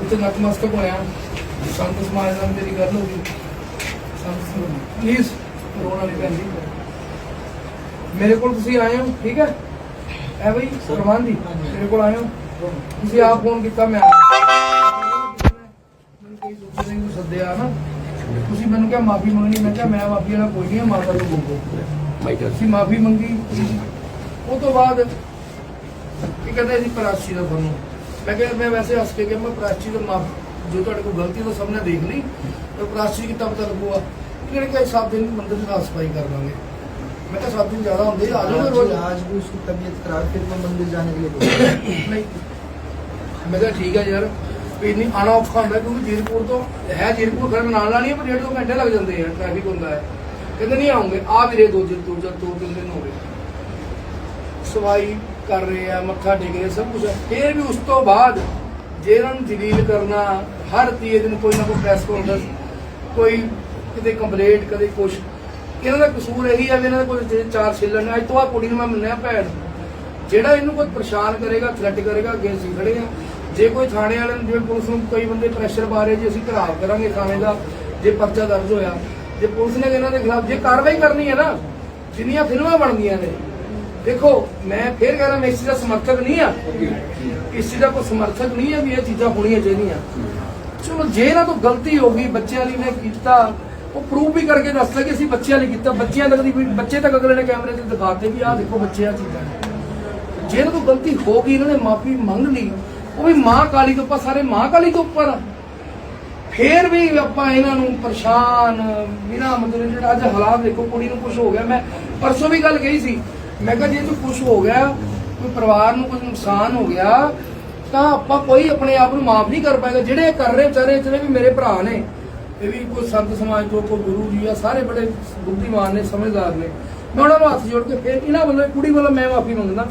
ਉੱਥੇ ਨਤਮਸਤਕ ਹੋਇਆ। ਸੰਤ ਸਮਾਜ ਨਾਲ ਮੇਰੀ ਗੱਲ ਹੋ ਗਈ। ਸੰਤ ਪਲੀਜ਼ ਰੋਣਾ ਨਹੀਂ ਪੈਂਦੀ ਮੇਰੇ ਕੋਲ ਤੁਸੀਂ ਆਏ ਹੋ ਠੀਕ ਹੈ? ਐ ਬਈ ਸਰਵਾਨ ਜੀ ਮੇਰੇ ਕੋਲ ਆਏ ਹੋ। ਤੁਸੀਂ ਆਪ ਫੋਨ ਕੀਤਾ ਮੈਂ ਮੈਨੂੰ ਕੋਈ ਦੂਜੇ ਨੇ ਸੱਦਿਆ ਨਾ। ਤੁਸੀਂ ਮੈਨੂੰ ਕਿਹਾ ਮਾਫੀ ਮੰਗਣੀ। ਮੈਂ ਕਿਹਾ ਮੈਂ ਮਾਫੀ ਵਾਲਾ ਕੋਈ ਨਹੀਂ ਮਾਤਾ ਨੂੰ ਬੋਲੋ। ਅਸੀਂ ਮਾਫੀ ਮੰਗੀ। ਉਹ ਤੋਂ ਬਾਅਦ ਕੀ ਕਹਿੰਦੇ ਸੀ ਪ੍ਰਾਚੀ ਦਾ ਤੁਹਾਨੂੰ ਮੈਂ ਕਿਹਾ ਮੈਂ ਵੈਸੇ ਹੱਸ ਕੇ ਕਿ ਮੈਂ ਪ੍ਰਾਚੀ ਦਾ ਮਾਫ ਜੋ ਤੁਹਾਡੇ ਕੋਲ ਗਲਤੀ ਤਾਂ ਸਭ ਨੇ ਦੇਖ ਲਈ ਤੇ ਪ੍ਰਾਚੀ ਕੀ ਤਾਂ ਪਤਾ ਲੱਗੂਗਾ ਕਿਹੜੇ ਕਿ ਸੱਤ ਦਿਨ ਮੰਦਰ ਦੀ ਸਾਫ ਸਫਾਈ ਕਰ ਦਾਂਗੇ ਮੈਂ ਕਿਹਾ ਸੱਤ ਦਿਨ ਜ਼ਿਆਦਾ ਹੁੰਦੇ ਆ ਜਾਓਗੇ ਰੋਜ਼ आज आज भी उसकी तबीयत खराब फिर मैं मंदिर जाने के लिए बोला ਨਹੀਂ ਮੈਂ ਕਿਹਾ ਠੀਕ ਹੈ ਯਾਰ ਵੀ ਨਹੀਂ ਆਣਾ ਔਖਾ ਹੁੰਦਾ ਕਿਉਂਕਿ ਜੀਰਪੁਰ ਤੋਂ ਹੈ ਜੀਰਪੁਰ ਖੜਨ ਨਾਲ ਨਾਲ ਹੀ ਹੈ ਪਰ ਡੇਢ ਦੋ ਘੰਟੇ ਲੱਗ ਜਾਂਦੇ ਆ ਟ੍ਰੈਫਿਕ ਹੁੰਦਾ ਹੈ ਕਹਿੰਦੇ ਨਹੀਂ ਆਉਂਗੇ ਆ ਵੀਰੇ ਦੋ ਦਿਨ ਦੋ ਜਾਂ ਦੋ ਤਿੰਨ ਦਿਨ ਹੋ ਗਏ ਸਵਾਈ ਕਰ ਰਹੇ ਆ, ਮੱਥਾ ਟੇਕ ਰਹੇ ਸਭ ਕੁਝ ਫਿਰ ਵੀ ਉਸ ਤੋਂ ਬਾਅਦ ਜੇ ਇਹਨਾਂ ਨੂੰ ਜਲੀਲ ਕਰਨਾ, ਹਰ ਤੀਏ ਦਿਨ ਕੋਈ ਨਾ ਕੋਈ ਪ੍ਰੈਸ ਕਾਨਫਰੰਸ ਕੋਈ ਕਿਤੇ ਕੰਪਲੇਂਟ ਕਦੇ ਕੁਛ। ਇਹਨਾਂ ਦਾ ਕਸੂਰ ਇਹੀ ਹੈ ਵੀ ਇਹਨਾਂ ਦੇ ਕੋਲ ਚਾਰ ਛਿੱਲਣ ਨੇ, ਅੱਜ ਤੋਂ ਆ ਕੁੜੀ ਨੂੰ ਮੈਂ ਮੰਨਿਆ ਭੈਣ। ਜਿਹੜਾ ਇਹਨੂੰ ਕੋਈ ਪਰੇਸ਼ਾਨ ਕਰੇਗਾ ਥ੍ਰੈਟ ਕਰੇਗਾ ਅੱਗੇ ਅਸੀਂ ਖੜੇ ਆ ਜੇ ਕੋਈ ਥਾਣੇ ਵਾਲੇ ਨੂੰ, ਜਿਵੇਂ ਪੁਲਿਸ ਨੂੰ ਕਈ ਬੰਦੇ ਪ੍ਰੈਸ਼ਰ ਪਾ ਰਹੇ ਜੀ ਅਸੀਂ ਘਰਾਵ ਕਰਾਂਗੇ ਥਾਣੇ ਦਾ, ਜੇ ਪਰਚਾ ਦਰਜ ਹੋਇਆ। ਜੇ ਪੁਲਿਸ ਨੇ ਇਹਨਾਂ ਦੇ ਖਿਲਾਫ, ਜੇ ਕਾਰਵਾਈ ਕਰਨੀ ਹੈ ਨਾ, ਜਿੰਨੀਆਂ ਫਿਲਮਾਂ ਬਣਦੀਆਂ ਨੇ ਦੇਖੋ, ਮੈਂ ਫੇਰ ਕਹਿ ਰਿਹਾ, ਮੈਂ ਇਸ ਚੀਜ਼ ਦਾ ਸਮਰਥਕ ਨਹੀਂ ਆ ਇਸ ਚੀਜ਼ ਦਾ ਕੋਈ ਸਮਰਥਕ ਨਹੀਂ ਹੈ ਵੀ ਇਹ ਚੀਜ਼ਾਂ ਹੋਣੀਆਂ ਚਾਹੀਦੀਆਂ। ਚਲੋ, ਜੇ ਇਹਨਾਂ ਤੋਂ ਗਲਤੀ ਹੋ ਗਈ, ਬੱਚਿਆਂ ਲਈ ਨੇ ਕੀਤਾ, ਉਹ ਪ੍ਰੂਵ ਵੀ ਕਰਕੇ ਦੱਸਦਾ ਕਿ ਅਸੀਂ ਬੱਚਿਆਂ ਲਈ ਕੀਤਾ। ਬੱਚਿਆਂ ਤੱਕ ਦੀ ਬੱਚੇ ਤੱਕ ਅਗਲੇ ਨੇ ਕੈਮਰੇ ਤੇ ਦਿਖਾਤੇ ਵੀ ਆਹ ਦੇਖੋ ਬੱਚੇ ਆ ਚੀਜ਼ਾਂ ਜੇ ਇਹਨਾਂ ਤੋਂ ਗਲਤੀ ਹੋ ਗਈ, ਇਹਨਾਂ ਨੇ ਮਾਫੀ ਮੰਗ ਲਈ, ਉਹ ਵੀ ਮਾਂ ਕਾਲੀ ਤੋਂ ਆਪਾਂ ਸਾਰੇ ਮਾਂ ਕਾਲੀ ਤੋਂ ਉੱਪਰ। ਫੇਰ ਵੀ ਆਪਾਂ ਇਹਨਾਂ ਨੂੰ ਪਰੇਸ਼ਾਨ, ਬਿਨਾ ਮਤਲਬ ਜਿਹੜਾ ਅੱਜ ਹਾਲਾਤ ਦੇਖੋ, ਕੁੜੀ ਨੂੰ ਕੁਝ ਹੋ ਗਿਆ। ਮੈਂ ਪਰਸੋਂ ਵੀ ਗੱਲ ਕਹੀ ਸੀ ਮੈਂ ਕਿਹਾ ਜੇ ਤੂੰ ਕੁਝ ਹੋ ਗਿਆ, ਕੋਈ ਪਰਿਵਾਰ ਨੂੰ ਕੋਈ ਨੁਕਸਾਨ ਹੋ ਗਿਆ, ਤਾਂ ਆਪਾਂ ਕੋਈ ਆਪਣੇ ਆਪ ਨੂੰ ਮਾਫ ਨਹੀਂ ਕਰ ਪਾਏਗਾ। ਜਿਹੜੇ ਇਹ ਕਰ ਰਹੇ ਵਿਚਾਰੇ ਜਿਹੜੇ ਵੀ ਮੇਰੇ ਭਰਾ ਨੇ। ਇਹ ਵੀ ਕੋਈ ਸੰਤ ਸਮਾਜ ਤੋਂ, ਕੋਈ ਗੁਰੂ ਜੀ ਆ, ਸਾਰੇ ਬੜੇ ਬੁੱਧੀਮਾਨ ਨੇ, ਸਮਝਦਾਰ ਨੇ। ਮੈਂ ਉਹਨਾਂ ਨੂੰ ਹੱਥ ਜੋੜ ਕੇ ਫਿਰ ਇਹਨਾਂ ਵੱਲੋਂ, ਕੁੜੀ ਵੱਲੋਂ ਮੈਂ ਮਾਫੀ ਮੰਗਦਾ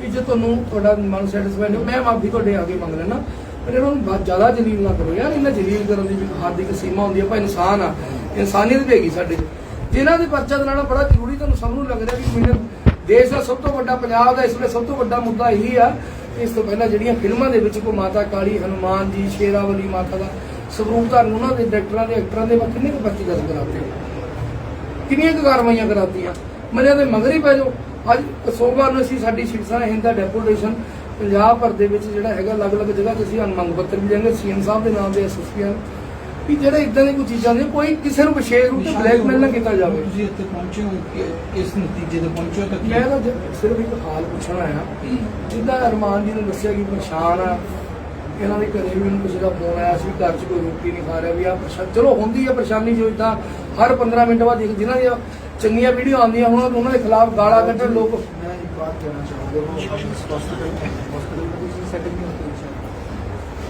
ਕਿ ਜੇ ਤੁਹਾਨੂੰ ਤੁਹਾਡਾ ਮਨ ਸੈਟੀਸਫਾਈਡ ਹੋ ਮੈਂ ਮਾਫੀ ਤੁਹਾਡੇ ਆ ਕੇ ਮੰਗ ਲੈਣਾ ਪਰ ਇਹਨਾਂ ਨੂੰ ਬਹੁਤ ਜ਼ਿਆਦਾ ਜਲੀਲ ਨਾ ਕਰੋ ਯਾਰ, ਇਹਨਾਂ ਜਲੀਲ ਕਰਨ ਦੀ ਵੀ ਹੱਦ ਇੱਕ ਸੀਮਾ ਹੁੰਦੀ ਹੈ ਆਪਾਂ ਇਨਸਾਨ ਆ, ਇਨਸਾਨੀਅਤ ਵੀ ਹੈਗੀ ਸਾਡੇ ਜਿਹਨਾਂ ਦੇ ਪਰਚਾ ਦਿਲਾਣਾ ਬੜਾ ਜ਼ਰੂਰੀ, ਤੁਹਾਨੂੰ ਸਭ ਨੂੰ ਲੱਗ ਰਿਹਾ ਕਿ ਮੈਨੂੰ ਦੇਸ਼ ਦਾ ਸਭ ਤੋਂ ਵੱਡਾ ਪੰਜਾਬ ਦਾ ਇਸ ਵੇਲੇ ਸਭ ਤੋਂ ਵੱਡਾ ਮੁੱਦਾ ਇਹੀ ਆ ਇਸ ਤੋਂ ਪਹਿਲਾਂ ਜਿਹੜੀਆਂ ਫਿਲਮਾਂ ਦੇ ਵਿੱਚ ਕੋ ਮਾਤਾ ਕਾਲੀ, ਹਨੂਮਾਨ ਜੀ, ਸ਼ੇਰਾਵਲੀ ਮਾਤਾ ਦਾ ਸਰੂਪ ਧਾਰਨ ਉਹਨਾਂ ਦੇ ਡਾਇਰੈਕਟਰਾਂ ਦੇ ਐਕਟਰਾਂ ਦੇ ਕਿੰਨੇ ਕੁ ਪਰਚੇ ਦਰਜ ਕਰਾਤੇ ਕਿੰਨੀਆਂ ਕੁ ਕਾਰਵਾਈਆਂ ਕਰਾਤੀਆਂ? ਮਰਿਆ ਦੇ ਮਗਰ ਹੀ ਪੈ ਜਾਓ। ਅੱਜ ਸੋਮਵਾਰ ਨੂੰ ਅਸੀਂ ਸਾਡੀ ਸ਼ਿਵ ਸੈਨਾ ਹਿੰਦ ਦਾ ਡੈਪੂਟੇਸ਼ਨ ਪੰਜਾਬ ਭਰ ਦੇ ਵਿੱਚ ਜਿਹੜਾ ਹੈਗਾ, ਅਲੱਗ-ਅਲੱਗ ਜਗ੍ਹਾ ਤੇ ਅਸੀਂ ਮੰਗ ਪੱਤਰ ਵੀ ਦੇਣਗੇ ਸੀਐਮ ਸਾਹਿਬ ਦੇ ਨਾਮ ਦੇ ਐਸਐਸਪੀ ਵੀ ਜਿਹੜੇ ਇਦਾਂ ਦੀ ਕੋਈ ਚੀਜ਼ਾਂ ਨੇ ਕੋਈ ਕਿਸੇ ਨੂੰ ਵਿਸ਼ੇਸ਼ ਰੂਪ ਤੇ ਬਲੈਕਮੇਲ ਨਾ ਕੀਤਾ ਜਾਵੇ ਤੁਸੀਂ ਇੱਥੇ ਪਹੁੰਚੇ ਹੋ ਕਿ ਇਸ ਨਤੀਜੇ ਤੇ ਪਹੁੰਚੇ ਤਾਂ ਮੈਂ ਤਾਂ ਸਿਰਫ ਇੱਕ ਹਾਲ ਪੁੱਛਣ ਆਇਆ ਜਿੱਦਾਂ ਅਰਮਾਨ ਜੀ ਨੇ ਦੱਸਿਆ ਕਿ ਪਛਾਣ ਆ ਇਹਨਾਂ ਦੇ ਘਰੇ ਵੀ ਕਿਸੇ ਦਾ ਫੋਨ ਆਇਆ ਸੀ ਘਰ 'ਚ ਕੋਈ ਰੋਟੀ ਨਹੀਂ ਖਾ ਰਿਹਾ ਵੀ ਆ ਚਲੋ ਹੁੰਦੀ ਆ ਪਰੇਸ਼ਾਨੀ ਜੋ ਇਦਾਂ ਹਰ 15 ਮਿੰਟ ਬਾਅਦ ਜਿਨ੍ਹਾਂ ਦੀਆਂ ਚੰਗੀਆਂ ਵੀਡੀਓ ਆਉਂਦੀਆਂ ਹੁਣ ਉਹਨਾਂ ਦੇ ਖਿਲਾਫ ਗਾਲਾਂ ਕੱਢਣ ਲੋਕ ਮੈਂ ਇੱਕ ਬਾਤ ਕਹਿਣਾ ਚਾਹੁੰਦਾ ਹਾਂ ਹਸਪੀਟਲ ਹਸਪੀਟਲ ਕੋਈ ਸੈਟਿੰਗ ਨਹੀਂ ਹੁੰਦੀ ਹੈ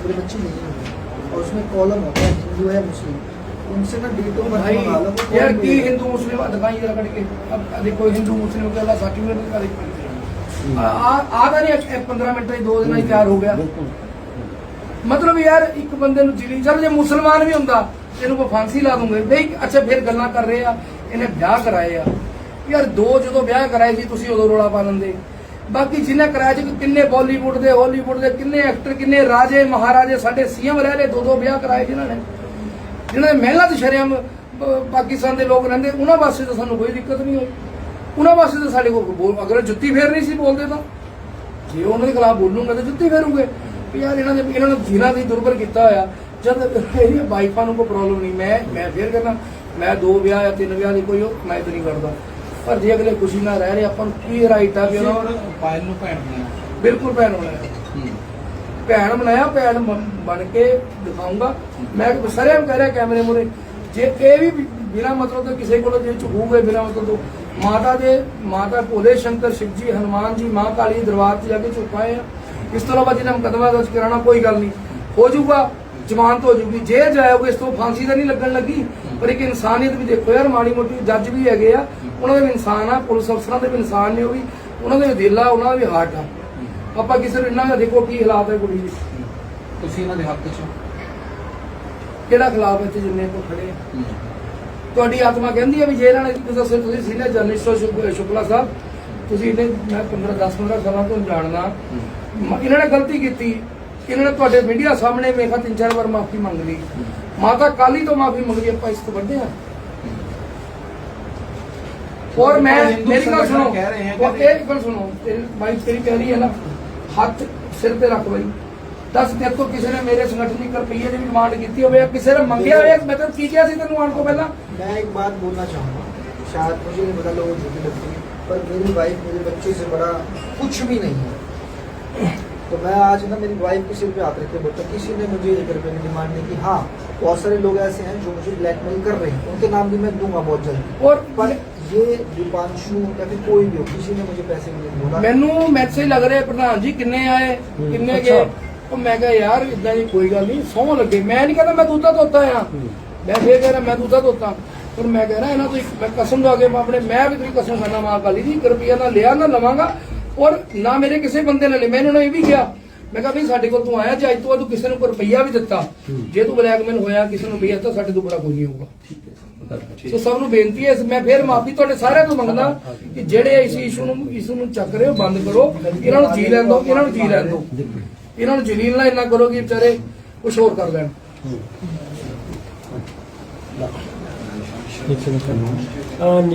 ਮੇਰੇ ਬੱਚੇ ਨਹੀਂ और उसमें कॉलम होता है हिंदू है मुस्लिम उनसे ना डेट ऑफ बर्थ भाई मंगा लो वो यार कौन की देगा? हिंदू मुस्लिम दिखाई जरा करके अब देखो हिंदू मुस्लिम के अल्लाह सर्टिफिकेट का दिख आ आ नहीं 15 ਮਿੰਟ ਹੀ ਦੋ ਦਿਨਾਂ ਹੀ ਤਿਆਰ ਹੋ ਗਿਆ ਮਤਲਬ ਯਾਰ ਇੱਕ ਬੰਦੇ ਨੂੰ ਜਿਲੀ ਚਲ ਜੇ ਮੁਸਲਮਾਨ ਵੀ ਹੁੰਦਾ ਇਹਨੂੰ ਕੋ ਫਾਂਸੀ ਲਾ ਦੂੰਗੇ ਬਈ ਅੱਛਾ ਫਿਰ ਗੱਲਾਂ ਕਰ ਰਹੇ ਆ ਇਹਨੇ ਵਿਆਹ ਕਰਾਏ ਆ ਯਾਰ ਦੋ ਜਦੋਂ ਵਿਆਹ ਕਰਾਏ ਸੀ ਤੁਸੀਂ ਉਦੋਂ ਰੋਲਾ ਪਾ ਲੈਂਦੇ ਬਾਕੀ ਜਿਹਨੇ ਕਰਾਇਆ ਸੀ, ਕਿੰਨੇ ਬਾਲੀਵੁੱਡ ਦੇ, ਹਾਲੀਵੁੱਡ ਦੇ, ਕਿੰਨੇ ਐਕਟਰ, ਕਿੰਨੇ ਰਾਜੇ, ਮਹਾਰਾਜੇ, ਸਾਡੇ ਸੀਐਮ ਰਹਿ ਰਹੇ ਦੋ ਦੋ ਵਿਆਹ ਕਰਾਏ ਜਿਨ੍ਹਾਂ ਨੇ। ਜਿਨ੍ਹਾਂ ਦੇ ਮਹਿਲਾ ਤੇ ਸ਼ਰਿਆਮ ਪਾਕਿਸਤਾਨ ਦੇ ਲੋਕ ਰਹਿੰਦੇ, ਉਹਨਾਂ ਵਾਸਤੇ ਤਾਂ ਸਾਨੂੰ ਕੋਈ ਦਿੱਕਤ ਨਹੀਂ ਹੋਈ। ਉਹਨਾਂ ਵਾਸਤੇ ਤਾਂ ਸਾਡੇ ਕੋਲ ਬੋਲ- ਅਗਰ ਜੁੱਤੀ ਫੇਰਨੀ ਸੀ ਬੋਲਦੇ ਤਾਂ। ਜੇ ਉਹਨਾਂ ਦੇ ਖਿਲਾਫ ਬੋਲੂਗਾ ਤਾਂ ਜੁੱਤੀ ਫੇਰੂਗੇ। ਵੀ ਯਾਰ ਇਹਨਾਂ ਨੇ, ਇਹਨਾਂ ਨੂੰ ਜਿਨ੍ਹਾਂ ਦੀ ਦੁਰਬਲ ਕੀਤਾ ਹੋਇਆ। ਜਦ ਇਹਦੀਆਂ ਵਾਈਫਾਂ ਨੂੰ ਕੋਈ ਪ੍ਰੋਬਲਮ ਨਹੀਂ, ਮੈਂ ਮੈਂ ਫੇਰ ਕਹਿੰਦਾ, ਮੈਂ ਦੋ ਵਿਆਹ ਜਾਂ ਤਿੰਨ ਵਿਆਹ ਦੀ ਕੋਈ ਉਹ, ਮੈਂ ਤਾਂ ਨਹੀਂ ਕਰਦਾ ਪਰ ਜੇ ਅਗਲੇ ਖੁਸ਼ੀ ਨਾਲ ਰਹਿ ਰਹੇ ਆਪਾਂ ਨੂੰ ਕੀ ਰਾਈਟ ਆ ਵੀ ਉਹਨਾਂ ਨੂੰ ਪਾਇਲ ਨੂੰ ਭੈਣ ਬਣਾਇਆ। ਬਿਲਕੁਲ ਭੈਣ ਬਣਾਇਆ। ਭੈਣ ਬਣਾਇਆ ਭੈਣ ਬਣ- ਕੇ ਦਿਖਾਉਂਗਾ ਮੈਂ ਸਰੇਮ ਕਹਿ ਰਿਹਾ ਕੈਮਰੇ ਮੂਰੇ ਜੇ ਇਹ ਵੀ ਬਿਨਾ ਮਤਲਬ ਤੋਂ ਕਿਸੇ ਕੋਲੋਂ ਜੇ ਝੂਗੇ ਬਿਨਾ ਮਤਲਬ ਤੋਂ। ਮਾਤਾ ਦੇ ਮਾਤਾ ਭੋਲੇ ਸ਼ੰਕਰ ਸ਼ਿਵ ਜੀ ਹਨੂਮਾਨ ਜੀ ਮਾਂ ਕਾਲੀ ਦਰਬਾਰ ਤੇ ਜਾ ਕੇ ਝੁਕਾਏ ਆ। ਇਸ ਤੋਂ ਇਲਾਵਾ ਜਿਹਨਾਂ ਮੁਕਦਮਾ ਦਰਜ ਕਰਾਉਣਾ ਕੋਈ ਗੱਲ ਨਹੀਂ। ਹੋ ਜਾਊਗਾ। ਜ਼ਮਾਨਤ ਹੋ ਜਾਊਗੀ ਜੇਲ੍ਹ ਜਾਓਗੇ ਇਸ ਤੋਂ ਫਾਂਸੀ ਤਾਂ ਨਹੀਂ ਲੱਗਣ ਲੱਗੀ। ਪਰ ਇੱਕ ਇਨਸਾਨੀਅਤ ਵੀ ਦੇਖੋ ਯਾਰ ਮਾੜੀ ਮੋਟੀ ਜੱਜ ਵੀ ਹੈਗੇ ਆ। ਉਹਨਾਂ ਦੇ ਵੀ ਇਨਸਾਨ ਆ ਪੁਲਿਸ ਅਫਸਰਾਂ ਦੇ ਵੀ ਇਨਸਾਨ ਨੇ ਉਹ ਵੀ। ਉਹਨਾਂ ਦੇ ਵੀ ਦਿਲ ਆ ਉਹਨਾਂ ਦਾ ਵੀ ਹਾਰਟ ਆ। ਆਪਾਂ ਕਿਸੇ ਨੂੰ ਇੰਨਾ ਦੇਖੋ ਕੀ ਹਾਲਾਤ ਹੈ ਕੁੜੀ ਦੇ ਤੁਸੀਂ ਇਹਨਾਂ ਦੇ ਹੱਕ 'ਚ। ਕਿਹੜਾ ਖਿਲਾਫ ਇੱਥੇ ਜਿੰਨੇ ਕੋ ਖੜੇ ਆ? ਤੁਹਾਡੀ ਆਤਮਾ ਕਹਿੰਦੀ ਹੈ ਵੀ ਜੇ ਇਹਨਾਂ ਨੇ ਤੁਸੀਂ ਤੁਸੀਂ ਸੀਨੀਅਰ ਜਰਨਲਿਸਟ ਹੋ ਸ਼ੁਕ- ਸ਼ੁਕਲਾ ਸਾਹਿਬ। ਤੁਸੀਂ ਇਹਨੇ ਮੈਂ 15 10 15 ਸਾਲਾਂ ਤੋਂ ਜਾਣਦਾ। ਇਹਨਾਂ ਨੇ ਗਲਤੀ ਕੀਤੀ। ਇਹਨਾਂ ਨੇ ਤੁਹਾਡੇ ਮੀਡੀਆ ਸਾਹਮਣੇ ਵੇਖਾ ਤਿੰਨ ਚਾਰ ਵਾਰ ਮਾਫੀ ਮੰਗ ਲਈ ਮਾਤਾ ਕਾਲੀ ਤੋਂ ਮਾਫੀ ਮੰਗ ਲਈ ਆਪਾਂ ਇਸ ਤੋਂ ਵੱਡੇ ਆ ਔਰ ਮੈਂ ਹਿੰਦੂ ਮੇਰੀ ਗੱਲ ਸੁਣੋ ਸੰਗਠਨ ਕਹਿ ਰਹੇ ਹੈ ਕਿ- ਔਰ ਇਹ ਗੱਲ ਸੁਣੋ ਤੇਰੀ ਬਾਈ ਤੇਰੀ ਕਹਿ ਰਹੀ ਹੈ ਨਾ ਹੱਥ ਸਿਰ ਤੇ ਰੱਖ ਬਈ ਦੱਸ ਤੇਰੇ ਤੋਂ ਕਿਸੇ ਨੇ ਮੇਰੇ ਸੰਗਠਨ ਦੀ ਰੁਪਈਏ ਦੀ ਵੀ ਡਿਮਾਂਡ ਕੀਤੀ ਹੋਵੇ ਜਾਂ ਕਿਸੇ ਨੇ ਮੰਗਿਆ ਹੋਵੇ ਮੈਂ ਤੈਨੂੰ ਕੀ ਕਿਹਾ ਸੀ ਤੈਨੂੰ ਆਉਣ ਤੋਂ ਪਹਿਲਾਂ मैं एक बात बोलना चाहूँगा शायद मुझे नहीं पता लोगों को झूठी लगती है पर मेरी वाइफ मेरे बच्चे से बड़ा कुछ भी नहीं है तो मैं आज ना मेरी वाइफ के सिर पे हाथ रख के बोलता किसी ने मुझे एक रुपये की डिमांड नहीं की हाँ बहुत सारे लोग ऐसे हैं जो मुझे ब्लैकमेल कर रहे हैं उनके नाम भी मैं दूंगा बहुत जल्दी और पर ये दीपांशु या फिर कोई भी हो किसी ने मुझे पैसे नहीं बोला ਮੈਨੂੰ ਮੈਸੇਜ ਲੱਗ ਰਿਹਾ ਪ੍ਰਧਾਨ ਜੀ ਕਿੰਨੇ ਆਏ ਕਿੰਨੇ ਗਏ ਉਹ ਮੈਂ ਕਿਹਾ ਯਾਰ ਇਦਾਂ ਦੀ ਕੋਈ ਗੱਲ ਨਹੀਂ ਸੌਂ ਲੱਗੇ ਮੈਂ ਨਹੀਂ ਕਹਿੰਦਾ ਮੈਂ ਦੁੱਧਾ ਧੋਤਾ ਆ ਮੈਂ ਫੇਰ ਕਹਿ ਰਿਹਾ ਮੈਂ ਦੁੱਧਾ ਧੋਤਾ ਪਰ ਮੈਂ ਕਹਿ ਰਿਹਾ ਇਹਨਾਂ ਤੋਂ ਇੱਕ ਮੈਂ ਕਸਮ ਦਾ ਕੇ ਮੈਂ ਆਪਣੇ ਮੈਂ ਵੀ ਤੇਰੀ ਕਸਮ ਖਾਣਾ ਮਾਂ ਕਾਲੀ ਦੀ 1 ਰੁਪਿਆ ਨਾ ਲਿਆ ਨਾ ਲਵਾਂਗਾ ਔਰ ਨਾ ਮੇਰੇ ਕਿਸੇ ਬੰਦੇ ਨੇ ਲੈ ਮੈਂ ਇਹਨਾਂ ਨੂੰ ਇਹ ਵੀ ਕਿਹਾ ਮੈਂ ਕਿਹਾ ਵੀ ਸਾਡੇ ਕੋਲ ਤੂੰ ਆਇਆ ਜੇ ਅੱਜ ਤੋਂ ਬਾਅਦ ਤੂੰ ਕਿਸੇ ਨੂੰ ਕੋਈ ਰੁਪਈਆ ਵੀ ਦਿੱਤਾ। ਜੇ ਤੂੰ ਬਲੈਕਮੇਲ ਹੋਇਆ ਕਿਸੇ ਨੂੰ ਰੁਪਈਆ ਦਿੱਤਾ ਸਾਡੇ ਤੋਂ ਬੜਾ ਕੋਈ ਨਹੀਂ ਹੋਊਗਾ। ਸੋ ਸਭ ਨੂੰ ਬੇਨਤੀ ਹੈ ਮੈਂ ਫੇਰ ਮਾਫੀ ਤੁਹਾਡੇ ਸਾਰਿਆਂ ਤੋਂ ਮੰਗਦਾ ਕਿ ਜਿਹੜੇ ਇਸ ਇਸ਼ੂ ਨੂੰ ਇਸ਼ੂ ਨੂੰ ਚੱਕ ਰਹੇ ਹੋ ਬੰਦ ਕਰੋ। ਇਹਨਾਂ ਨੂੰ ਜੀ ਲੈਣ ਦਿਓ ਇਹਨਾਂ ਨੂੰ ਜੀ ਲੈਣ ਦਿਓ ਇਹਨਾਂ ਨੂੰ ਜਲੀਲ ਨਾ ਇੰਨਾ ਕਰੋ ਕਿ ਵਿਚਾਰੇ ਕੁਝ ਹੋਰ ਕਰ ਲੈਣ। ਅਹ